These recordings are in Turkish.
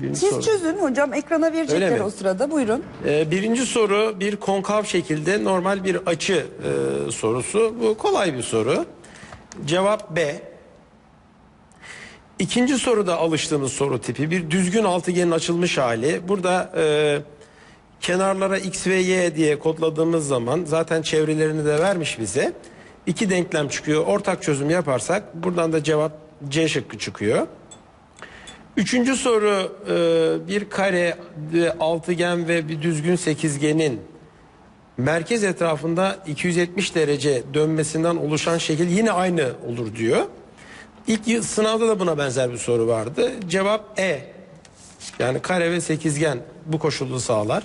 Birinci Siz soru. çözün hocam ekrana verecekler o sırada buyurun. Ee, birinci soru bir konkav şekilde normal bir açı e, sorusu. Bu kolay bir soru. Cevap B. İkinci soruda alıştığımız soru tipi bir düzgün altıgenin açılmış hali. Burada e, kenarlara x ve y diye kodladığımız zaman zaten çevrelerini de vermiş bize. İki denklem çıkıyor. Ortak çözüm yaparsak buradan da cevap C şıkkı çıkıyor. Üçüncü soru e, bir kare, altıgen ve bir düzgün sekizgenin merkez etrafında 270 derece dönmesinden oluşan şekil yine aynı olur diyor. İlk sınavda da buna benzer bir soru vardı. Cevap E. Yani kare ve sekizgen bu koşulu sağlar.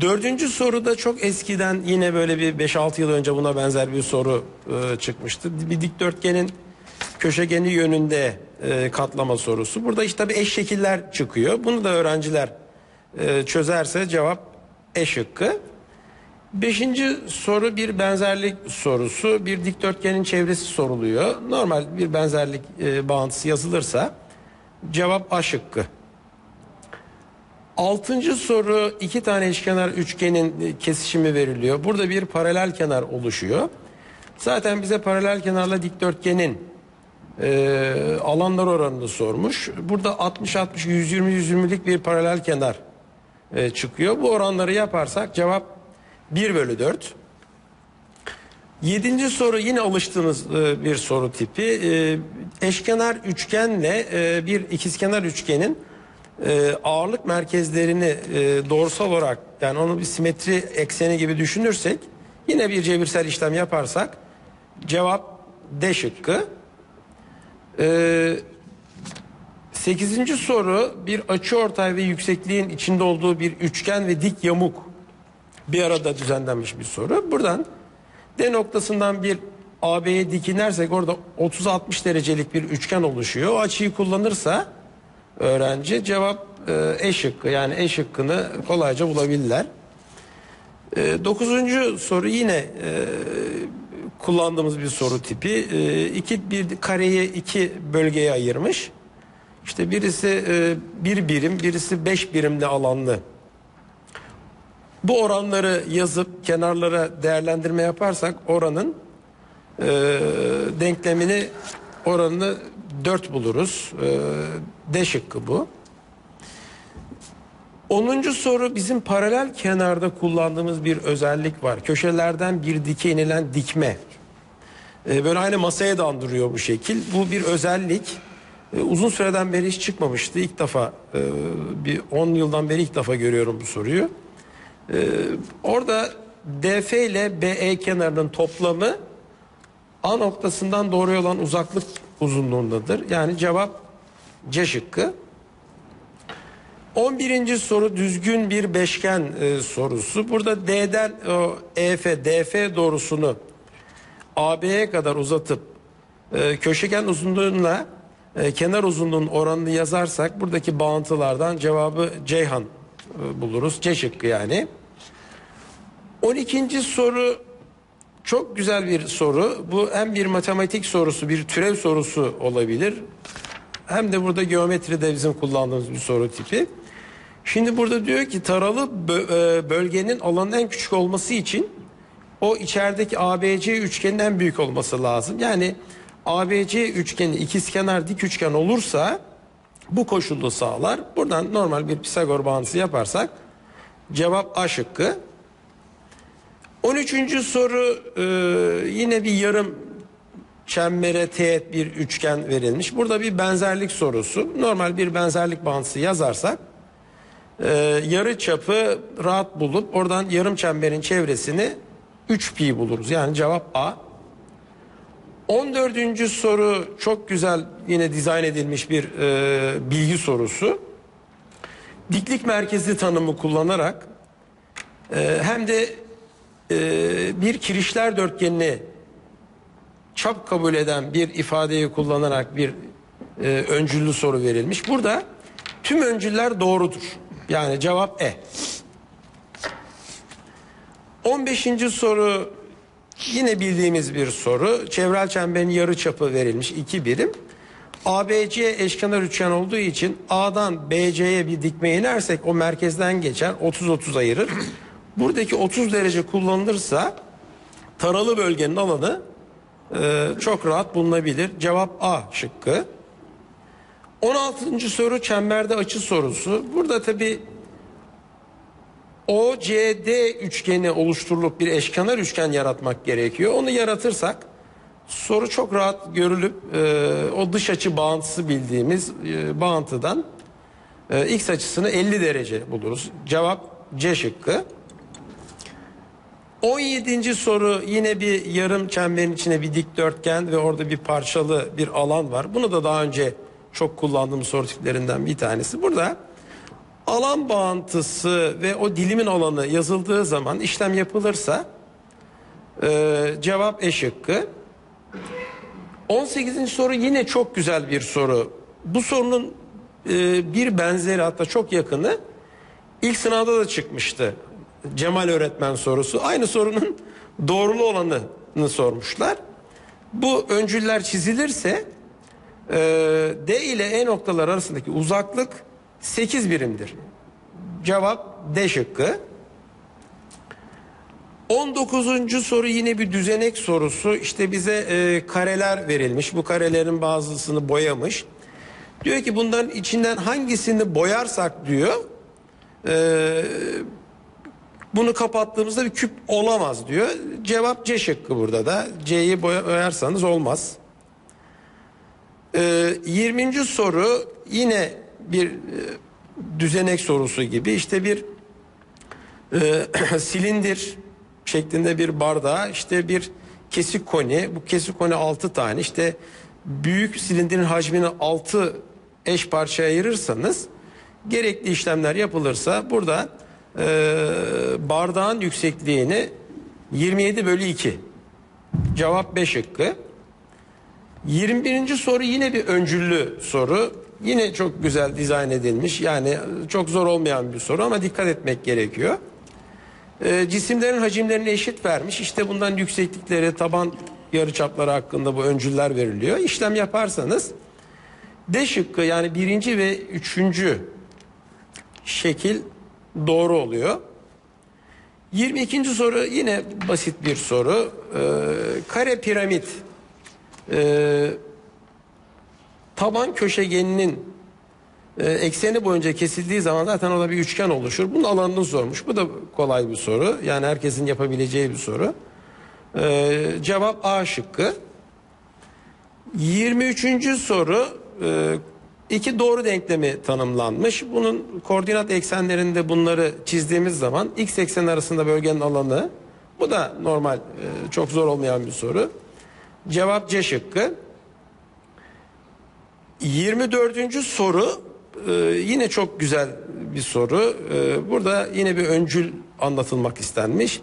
Dördüncü soruda çok eskiden yine böyle bir 5-6 yıl önce buna benzer bir soru e, çıkmıştı. Bir dikdörtgenin köşegeni yönünde e, katlama sorusu. Burada işte tabii eş şekiller çıkıyor. Bunu da öğrenciler e, çözerse cevap E şıkkı. Beşinci soru bir benzerlik sorusu. Bir dikdörtgenin çevresi soruluyor. Normal bir benzerlik e, bağıntısı yazılırsa cevap A şıkkı. Altıncı soru iki tane eşkenar üçgenin e, kesişimi veriliyor. Burada bir paralel kenar oluşuyor. Zaten bize paralel kenarla dikdörtgenin e, alanlar oranını sormuş. Burada 60-60, 120-120'lik bir paralel kenar e, çıkıyor. Bu oranları yaparsak cevap 1 bölü 4. Yedinci soru yine alıştığınız e, bir soru tipi. E, eşkenar üçgenle e, bir ikizkenar üçgenin e, ağırlık merkezlerini e, doğrusal olarak yani onu bir simetri ekseni gibi düşünürsek yine bir cebirsel işlem yaparsak cevap D şıkkı. E, sekizinci soru bir açıortay ve yüksekliğin içinde olduğu bir üçgen ve dik yamuk bir arada düzenlenmiş bir soru. Buradan D noktasından bir AB'ye dikinersek orada 30-60 derecelik bir üçgen oluşuyor. O açıyı kullanırsa öğrenci cevap e, E şıkkı yani E şıkkını kolayca bulabilirler. E, dokuzuncu soru yine e, kullandığımız bir soru tipi. E, iki bir kareyi iki bölgeye ayırmış. İşte birisi e, bir birim, birisi beş birimli alanlı. Bu oranları yazıp kenarlara değerlendirme yaparsak oranın e, denklemini oranını 4 buluruz. E, D şıkkı bu. 10. soru bizim paralel kenarda kullandığımız bir özellik var. Köşelerden bir dike inilen dikme. E, böyle aynı masaya da andırıyor bu şekil. Bu bir özellik. E, uzun süreden beri hiç çıkmamıştı. İlk defa e, bir 10 yıldan beri ilk defa görüyorum bu soruyu. E, orada DF ile BE kenarının toplamı A noktasından doğruya olan uzaklık uzunluğundadır. Yani cevap C şıkkı. 11. soru düzgün bir beşgen e, sorusu. Burada D'den o EF, DF doğrusunu AB'ye kadar uzatıp e, köşegen uzunluğuyla e, kenar uzunluğun oranını yazarsak buradaki bağıntılardan cevabı Ceyhan e, buluruz. C şıkkı yani. 12. soru çok güzel bir soru. Bu hem bir matematik sorusu, bir türev sorusu olabilir. Hem de burada geometride bizim kullandığımız bir soru tipi. Şimdi burada diyor ki taralı e, bölgenin alanın en küçük olması için o içerideki ABC üçgenin en büyük olması lazım. Yani ABC üçgeni ikizkenar dik üçgen olursa bu koşulu sağlar. Buradan normal bir Pisagor bağıntısı yaparsak cevap A şıkkı. 13. soru e, yine bir yarım çembere teğet bir üçgen verilmiş. Burada bir benzerlik sorusu. Normal bir benzerlik bağıntısı yazarsak e, yarı çapı rahat bulup oradan yarım çemberin çevresini 3 pi buluruz. Yani cevap A. 14. soru çok güzel yine dizayn edilmiş bir e, bilgi sorusu. Diklik merkezli tanımı kullanarak e, hem de e, bir kirişler dörtgenini çap kabul eden bir ifadeyi kullanarak bir e, öncüllü soru verilmiş. Burada tüm öncüller doğrudur. Yani cevap E. 15. soru yine bildiğimiz bir soru. Çevrel çemberin yarı çapı verilmiş iki birim. ABC eşkenar üçgen olduğu için A'dan BC'ye bir dikme inersek o merkezden geçer 30-30 ayırır. Buradaki 30 derece kullanılırsa taralı bölgenin alanı e, çok rahat bulunabilir. Cevap A şıkkı. 16. soru çemberde açı sorusu. Burada tabi OCD üçgeni oluşturulup bir eşkenar üçgen yaratmak gerekiyor. Onu yaratırsak soru çok rahat görülüp e, o dış açı bağıntısı bildiğimiz e, bağıntıdan e, x açısını 50 derece buluruz. Cevap C şıkkı. 17. soru yine bir yarım çemberin içine bir dikdörtgen ve orada bir parçalı bir alan var. Bunu da daha önce çok kullandığım soru tiplerinden bir tanesi. Burada alan bağıntısı ve o dilimin alanı yazıldığı zaman işlem yapılırsa e, cevap E şıkkı. 18. soru yine çok güzel bir soru. Bu sorunun e, bir benzeri hatta çok yakını ilk sınavda da çıkmıştı. Cemal öğretmen sorusu. Aynı sorunun doğrulu olanını sormuşlar. Bu öncüller çizilirse e, D ile E noktalar arasındaki uzaklık 8 birimdir. Cevap D şıkkı. 19. soru yine bir düzenek sorusu. İşte bize e, kareler verilmiş. Bu karelerin bazısını boyamış. Diyor ki bunların içinden hangisini boyarsak diyor. E, bunu kapattığımızda bir küp olamaz diyor. Cevap C şıkkı burada da. C'yi boyarsanız olmaz. E, 20. soru yine bir e, düzenek sorusu gibi. İşte bir e, silindir şeklinde bir bardağa işte bir kesik koni bu kesik koni 6 tane işte büyük silindirin hacmini 6 eş parçaya ayırırsanız gerekli işlemler yapılırsa burada e, bardağın yüksekliğini 27 bölü 2 cevap 5 şıkkı 21. soru yine bir öncüllü soru yine çok güzel dizayn edilmiş yani çok zor olmayan bir soru ama dikkat etmek gerekiyor e, cisimlerin hacimlerini eşit vermiş. İşte bundan yükseklikleri, taban yarıçapları hakkında bu öncüller veriliyor. İşlem yaparsanız D şıkkı yani birinci ve üçüncü şekil doğru oluyor. 22. soru yine basit bir soru. Ee, kare piramit e, taban köşegeninin e, ekseni boyunca kesildiği zaman zaten orada bir üçgen oluşur. Bunun alanını sormuş. Bu da kolay bir soru. Yani herkesin yapabileceği bir soru. E, cevap A şıkkı. 23. soru e, iki doğru denklemi tanımlanmış. Bunun koordinat eksenlerinde bunları çizdiğimiz zaman x eksen arasında bölgenin alanı bu da normal e, çok zor olmayan bir soru. Cevap C şıkkı. 24. soru ee, yine çok güzel bir soru. Ee, burada yine bir öncül anlatılmak istenmiş.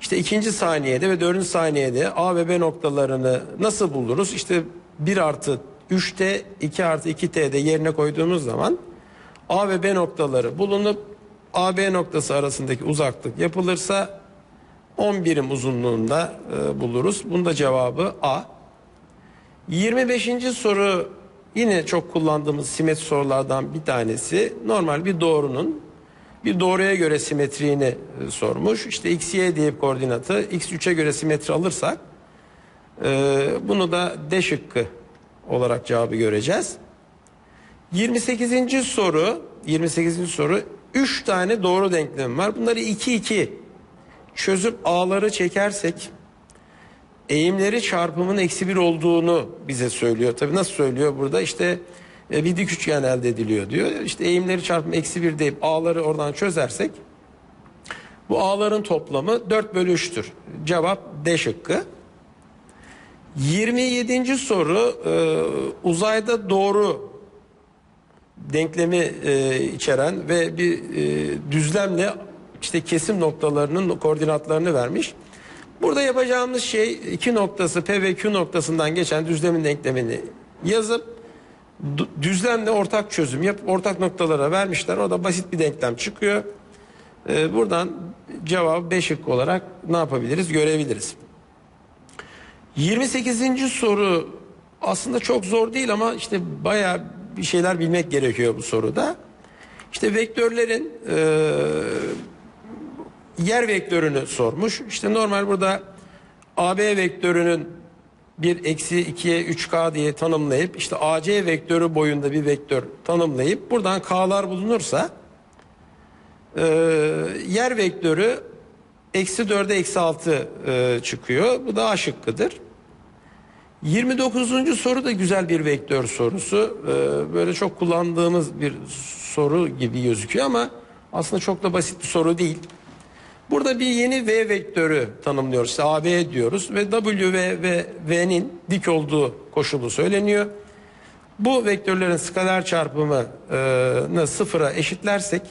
İşte ikinci saniyede ve dördüncü saniyede A ve B noktalarını nasıl buluruz? İşte 1 artı 3T, 2 artı 2T'de yerine koyduğumuz zaman A ve B noktaları bulunup A, B noktası arasındaki uzaklık yapılırsa 10 birim uzunluğunda e, buluruz. Bunda cevabı A. 25. soru Yine çok kullandığımız simetri sorulardan bir tanesi normal bir doğrunun bir doğruya göre simetriğini e, sormuş. İşte x, y diye koordinatı x 3'e göre simetri alırsak e, bunu da D şıkkı olarak cevabı göreceğiz. 28. soru 28. soru 3 tane doğru denklem var. Bunları 2 2 çözüp a'ları çekersek eğimleri çarpımın eksi bir olduğunu bize söylüyor. Tabi nasıl söylüyor burada işte e, bir dik üçgen elde ediliyor diyor. İşte eğimleri çarpımı eksi bir deyip a'ları oradan çözersek bu a'ların toplamı 4 bölü 3'tür. Cevap D şıkkı. 27. soru e, uzayda doğru denklemi e, içeren ve bir e, düzlemle işte kesim noktalarının koordinatlarını vermiş. Burada yapacağımız şey iki noktası P ve Q noktasından geçen düzlemin denklemini yazıp düzlemle ortak çözüm yapıp ortak noktalara vermişler. O da basit bir denklem çıkıyor. Ee, buradan cevabı 5 şık olarak ne yapabiliriz görebiliriz. 28. soru aslında çok zor değil ama işte bayağı bir şeyler bilmek gerekiyor bu soruda. İşte vektörlerin e, yer vektörünü sormuş. İşte normal burada AB vektörünün 1 eksi 2'ye 3K diye tanımlayıp işte AC vektörü boyunda bir vektör tanımlayıp buradan K'lar bulunursa e, yer vektörü eksi 4'e eksi 6 e, çıkıyor. Bu da A şıkkıdır. 29. soru da güzel bir vektör sorusu. E, böyle çok kullandığımız bir soru gibi gözüküyor ama aslında çok da basit bir soru değil. Burada bir yeni V vektörü tanımlıyoruz. İşte AB diyoruz ve W ve, ve V'nin dik olduğu koşulu söyleniyor. Bu vektörlerin skaler çarpımını sıfıra eşitlersek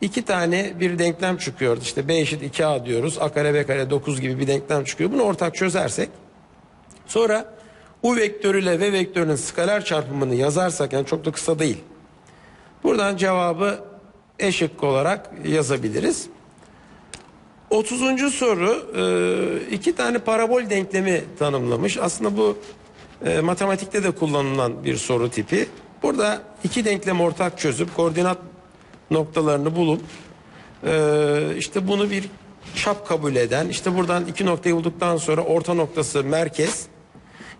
iki tane bir denklem çıkıyor. İşte B eşit 2A diyoruz. A kare B kare 9 gibi bir denklem çıkıyor. Bunu ortak çözersek sonra U vektörüyle V vektörünün skaler çarpımını yazarsak yani çok da kısa değil. Buradan cevabı E şıkkı olarak yazabiliriz. 30. soru e, iki tane parabol denklemi tanımlamış. Aslında bu e, matematikte de kullanılan bir soru tipi. Burada iki denklem ortak çözüp koordinat noktalarını bulup e, işte bunu bir çap kabul eden işte buradan iki noktayı bulduktan sonra orta noktası merkez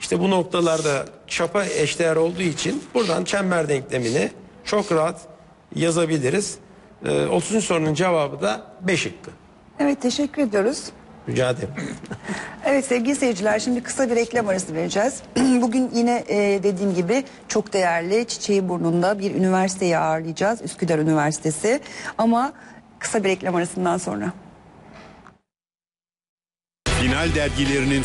işte bu noktalarda çapa eşdeğer olduğu için buradan çember denklemini çok rahat yazabiliriz. E, 30. sorunun cevabı da B şıkkı. Evet teşekkür ediyoruz. Rica ederim. Evet sevgili seyirciler şimdi kısa bir reklam arası vereceğiz. Bugün yine e, dediğim gibi çok değerli Çiçeği Burnu'nda bir üniversiteyi ağırlayacağız. Üsküdar Üniversitesi. Ama kısa bir reklam arasından sonra. Final dergilerinin